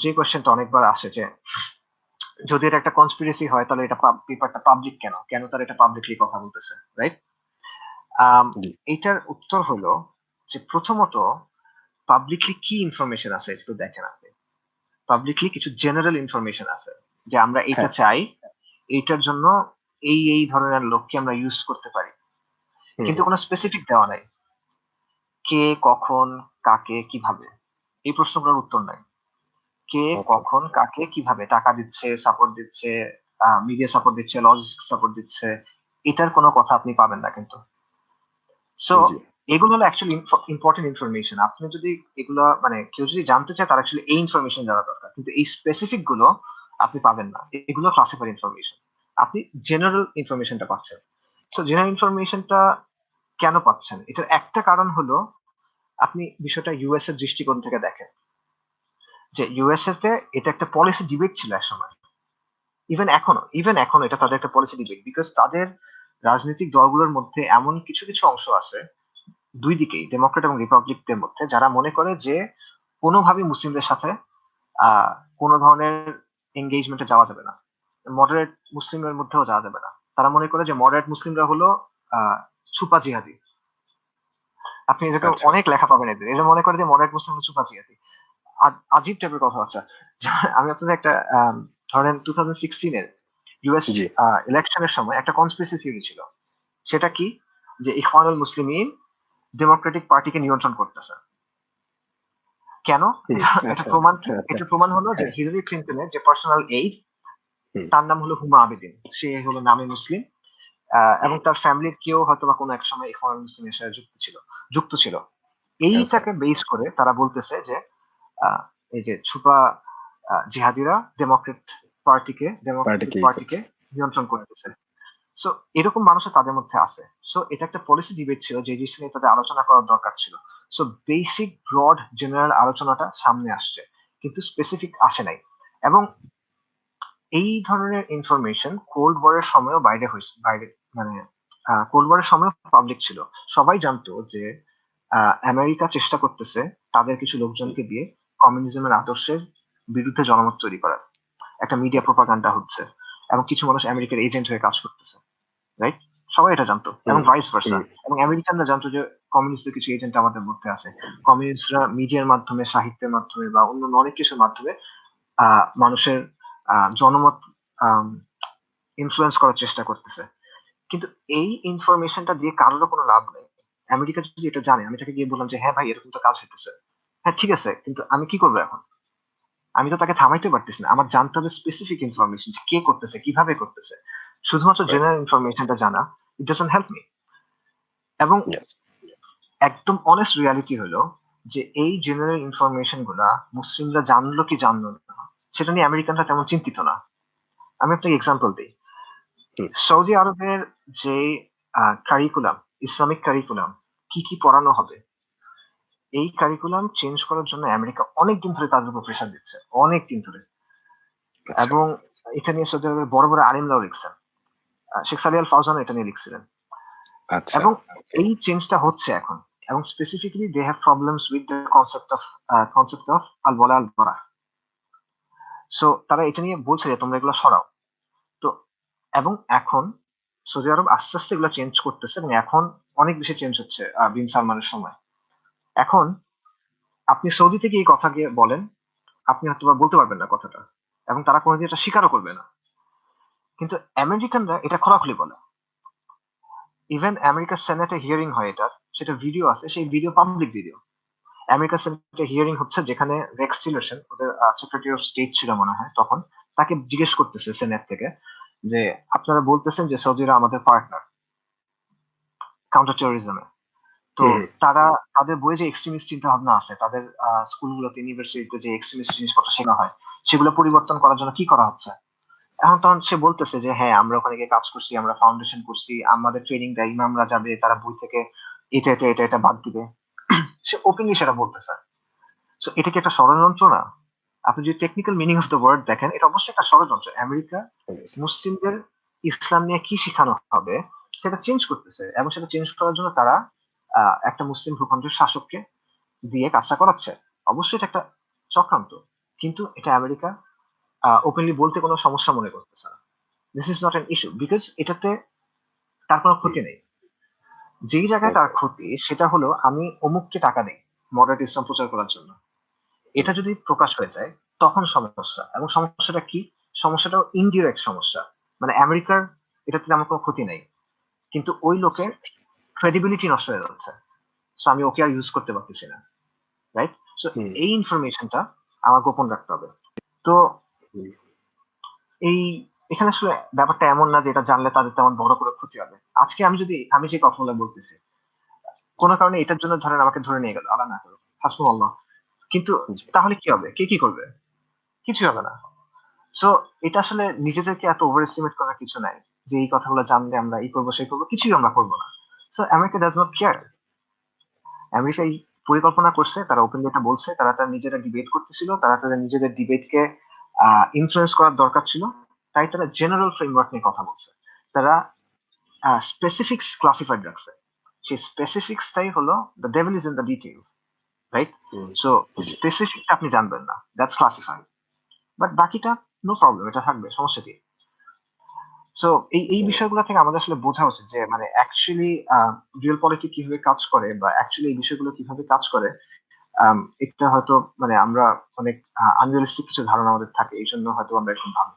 যে কোয়েশ্চেনটা অনেকবার আসে যে যদি এটা একটা কনস্পিরেসি হয় তাহলে এটা পেপারটা পাবলিক কেন? কেন তার এটা পাবলিকলি কথা বলতেছে রাইট এটার উত্তর হলো যে প্রথমত পাবলিকলি কি ইনফরমেশন আছে একটু দেখেন আপনি? পাবলিকলি কিছু জেনারেল ইনফরমেশন আছে যে আমরা এটা হ্যাঁ। চাই এইটার জন্য এই এই ধরনের লোককে আমরা ইউজ করতে পারি। কিন্তু কোনো স্পেসিফিক দেওয়া নাই। কে কখন কাকে কীভাবে? এই প্রশ্নগুলোর উত্তর নাই। কে কখন কাকে কীভাবে টাকা দিচ্ছে সাপোর্ট দিচ্ছে মিডিয়া সাপোর্ট দিচ্ছে লজিস্টিক সাপোর্ট দিচ্ছে এটার কোনো কথা আপনি পাবেন না কিন্তু। সো এগুলো হলো অ্যাকচুয়ালি ইম্পর্টেন্ট ইনফরমেশন আপনি যদি এগুলো মানে কেউ যদি জানতে চায় তার অ্যাকচুয়ালি এই ইনফরমেশন জানা দরকার। কিন্তু এই স্পেসিফিকগুলো আপনি পাবেন না। এগুলো ক্লাসিফাইড ইনফরমেশন আপনি জেনারেল ইনফরমেশনটা পাচ্ছেন। সো জেনারেল ইনফরমেশনটা কেন পাচ্ছেন? এটার একটা কারণ হলো আপনি বিষয়টা ইউএস এর দৃষ্টিকোণ থেকে দেখেন। যে ইউএসএ তে এটা একটা পলিসি ডিবেট ছিল এক সময়। ইভেন এখনও ইভেন এখনও এটা তাদের একটা পলিসি ডিবেট বিকজ তাদের রাজনৈতিক দলগুলোর মধ্যে এমন কিছু কিছু অংশ আছে দুই দিকেই ডেমোক্রেট এবং রিপাবলিকদের মধ্যে যারা মনে করে যে কোনোভাবেই মুসলিমদের সাথে আহ কোনো ধরনের এঙ্গেজমেন্টে যাওয়া যাবে না। মডারেট মুসলিমের মধ্যেও যাওয়া যাবে না। তারা মনে করে যে মডারেট মুসলিমরা হলো আহ ছুপা জিহাদি আপনি এরকম আচ্ছা। অনেক লেখা পাবেন এদের। এরা মনে করে যে মডারেট মুসলিম হলো ছুপা জিহাদি আজীব টাইপের কথা কথাবার্তা। আমি আপনাদের একটা ধরেন টু থাউজেন্ড সিক্সটিনের ইউএস। ইলেকশনের সময় একটা কনস্পিরেসি থিওরি ছিল। সেটা কি? যে ইখওয়ানুল মুসলিমিন ডেমোক্রেটিক পার্টিকে নিয়ন্ত্রণ করতেছে। কেন? এটা আচ্ছা, প্রমাণ আচ্ছা, আচ্ছা। এটা প্রমাণ হলো যে হ্যাঁ। হিলারি ক্লিন্টনের যে পার্সোনাল এইড তার নাম হলো হুমা আবেদিন। সে হলো নামে মুসলিম। আহ, এবং তার ফ্যামিলির কেউ হয়তো বা কোনো এক সময় ইখওয়ানুল মুসলিমের সাথে যুক্ত ছিল যুক্ত ছিল। এইটাকে বেস করে তারা বলতেছে যে এই যে ছুপা জিহাদিরা ডেমোক্রেট পার্টিকে ডেমোক্রেটিক পার্টিকে নিয়ন্ত্রণ করতেছে সো এরকম মানুষও তাদের মধ্যে আছে। সো এটা একটা পলিসি ডিবেট ছিল যে জিনিস নিয়ে তাদের আলোচনা করার দরকার ছিল। সো বেসিক ব্রড জেনারেল আলোচনাটা সামনে আসছে কিন্তু স্পেসিফিক আসে নাই। এবং এই ধরনের ইনফরমেশন কোল্ড ওয়ারের সময়ও বাইরে হয়েছে বাইরে মানে কোল্ড ওয়ারের সময় পাবলিক ছিল। সবাই জানতো যে আহ, আমেরিকা চেষ্টা করতেছে তাদের কিছু লোকজনকে দিয়ে কমিউনিজমের আদর্শের বিরুদ্ধে জনমত তৈরি করার। একটা মিডিয়া প্রোপাগান্ডা হচ্ছে এবং কিছু মানুষ আমেরিকার এজেন্ট হয়ে কাজ করতেছে রাইট সবাই এটা জানতো এবং ভাইস ভার্সা এবং আমেরিকানরা জানতো যে কমিউনিস্টের কিছু এজেন্ট আমাদের মধ্যে আছে। কমিউনিস্টরা মিডিয়ার মাধ্যমে সাহিত্যের মাধ্যমে বা অন্য অনেক কিছুর মাধ্যমে আহ, মানুষের আহ, জনমত ইনফ্লুয়েন্স করার চেষ্টা করতেছে। কিন্তু এই ইনফরমেশনটা দিয়ে কারোর কোনো লাভ নেই। আমেরিকা যদি এটা জানে আমি তাকে গিয়ে বললাম যে হ্যাঁ ভাই এরকম তো কাজ হইতেছে। হ্যাঁ ঠিক আছে কিন্তু আমি কি করব এখন? আমি তো তাকে থামাইতে পারতেছি না। আমার জানতে হবে স্পেসিফিক ইনফরমেশন কে করতেছে কীভাবে করতেছে। শুধুমাত্র. জেনারেল ইনফরমেশনটা জানা ইট ডাজন্ট হেল্প মি এবং একদম অনেস্ট রিয়ালিটি হলো যে এই জেনারেল ইনফরমেশনগুলা মুসলিমরা জানলো কি জানলো না সেটা নিয়ে আমেরিকানরা তেমন চিন্তিত না। আমি আপনাকে এক্সাম্পল দিই। সৌদি আরবের যে কারিকুলাম ইসলামিক কারিকুলাম কি কি পড়ানো হবে? এই কারিকুলাম চেঞ্জ করার জন্য আমেরিকা অনেক দিন ধরে তাদের উপর প্রেশার দিচ্ছে অনেক দিন ধরে। আচ্ছা, এবং এটা নিয়ে সৌদি আরবের বড় বড় আলিমরাও লিখছেন। শেখ সালি আল ফাউজান এটা নিয়ে লিখছিলেন। আচ্ছা, এবং এই চেঞ্জটা হচ্ছে এখন। এবং specifically they have problems with the concept of concept of আল বলা আল বরা। সো তারা এটা নিয়ে বলছে যে তোমরা এগুলো সরাও। তো এবং এখন সৌদি আরব আস্তে আস্তে এগুলো চেঞ্জ করতেছে এবং এখন অনেক বেশি চেঞ্জ হচ্ছে বিন সালমানের সময়। এখন আপনি সৌদি থেকে এই কথা গিয়ে বলেন, আপনি হয়তো বলতে পারবেন না কথাটা, এবং তারা কোনোদিন এটা স্বীকারও করবে না। কিন্তু আমেরিকানরা এটা খোলাখুলি বলে। ইভেন আমেরিকার সেনেটে হিয়ারিং হয় এটা সেটা ভিডিও আছে, সেই ভিডিও পাবলিক ভিডিও আমেরিকার সেনেটে হিয়ারিং হচ্ছে যেখানে রেক্স টিলারসন ওদের সেক্রেটারি অফ স্টেট ছিল মনে হয় তখন, তাকে জিজ্ঞেস করতেছে সেনেট থেকে যে, আপনারা বলতেছেন যে সৌদিরা আমাদের পার্টনার কাউন্টার টেরোরিজমে তো তারা তাদের বইয়ে যে এক্সট্রিমিস্ট চিন্তা ভাবনা আছে তাদের স্কুলগুলোতে ইউনিভার্সিটিতে যে এক্সট্রিমিস্ট জিনিসপত্র শেখা হয় সেগুলো পরিবর্তন করার জন্য কি করা হচ্ছে? এখন তখন সে বলতেছে যে হ্যাঁ আমরা ওখানে গিয়ে কাজ করছি আমরা ফাউন্ডেশন করছি আমাদের ট্রেনিং দেয় ইমামরা যাবে তারা বই থেকে এটা এটা এটা এটা বাদ দিবে। সে ওপেনলি সেটা বলতেছে। সো এটা কি একটা ষড়যন্ত্র না? আপনি যদি technical meaning of the word দেখেন এটা অবশ্যই একটা ষড়যন্ত্র। আমেরিকা মুসলিমদের ইসলাম নিয়ে কি শেখানো হবে সেটা চেঞ্জ করতেছে এবং সেটা চেঞ্জ করার জন্য তারা একটা মুসলিম ভূখণ্ডের শাসককে দিয়ে কাজটা করাচ্ছে। অবশ্যই এটা একটা চক্রান্ত, কিন্তু এটা আমেরিকা ওপেনলি বলতে কোনো সমস্যা মনে করতেছে না। This is not an issue because এটাতে তার কোনো ক্ষতি নেই। যেই জায়গায় তার ক্ষতি, সেটা হলো আমি অমুককে টাকা দিই মডারেট ইসলাম প্রচার করার জন্য। এটা যদি প্রকাশ হয়ে যায়, তখন সমস্যা। এবং সমস্যাটা কি? সমস্যাটাও ইনডিরেক্ট সমস্যা। মানে আমেরিকার এটাতে আমার কোনো ক্ষতি নেই। কিন্তু ওই লোকের ক্রেডিবিলিটি নষ্ট হয়ে যাচ্ছে। সো আমি ওকে আর ইউজ করতে পারতেছি না রাইট সো এই ইনফরমেশনটা আমার গোপন রাখতে হবে। তো এই এখানে আসলে ব্যাপারটা এমন না যে এটা জানলে তাদের তেমন বড় করে ক্ষতি হবে। আজকে আমি যদি আমি যে কথাগুলো বলতেছি কোনো কারণে এটার জন্য ধরেন আমাকে ধরে নিয়ে গেল আল্লাহ না করো হাসবু আল্লাহ কিন্তু তাহলে কি হবে? কে কি করবে? কিছু হবে না। সো এটা আসলে নিজেদেরকে এত ওভার এস্টিমেট করার কিছু নাই যে এই কথাগুলো জানলে আমরা এই করব সেই করব কিছুই আমরা করব না। So America does not care America এই পরিকল্পনা করছে তারা ওপেনলি এটা বলছে তারা তারা নিজেরা ডিবেট করতেছিল তারা তাদের নিজেদের ডিবেটকে ইনফ্লুয়েন্স করার দরকার ছিল তাই তারা জেনারেল ফ্রেমওয়ার্ক নিয়ে কথা বলছে। তারা স্পেসিফিক্স ক্লাসিফাইড রাখছে। সেই স্পেসিফিক্সটাই হলো the devil is in the details right so specific আপনি জানবেন না দ্যাটস ক্লাসিফাইড বাট বাকিটা নো প্রবলেম এটা থাকবে সমস্যা কি? সো এই এই বিষয়গুলো থেকে আমাদের আসলে বোঝা উচিত যে মানে অ্যাকচুয়ালি রিয়েল পলিটিক কীভাবে কাজ করে বা অ্যাকচুয়ালি এই বিষয়গুলো কীভাবে কাজ করে এটা হয়তো মানে আমরা অনেক আনরিয়ালিস্টিক কিছু ধারণা আমাদের থাকে এই জন্য হয়তো আমরা এরকম ভাবি।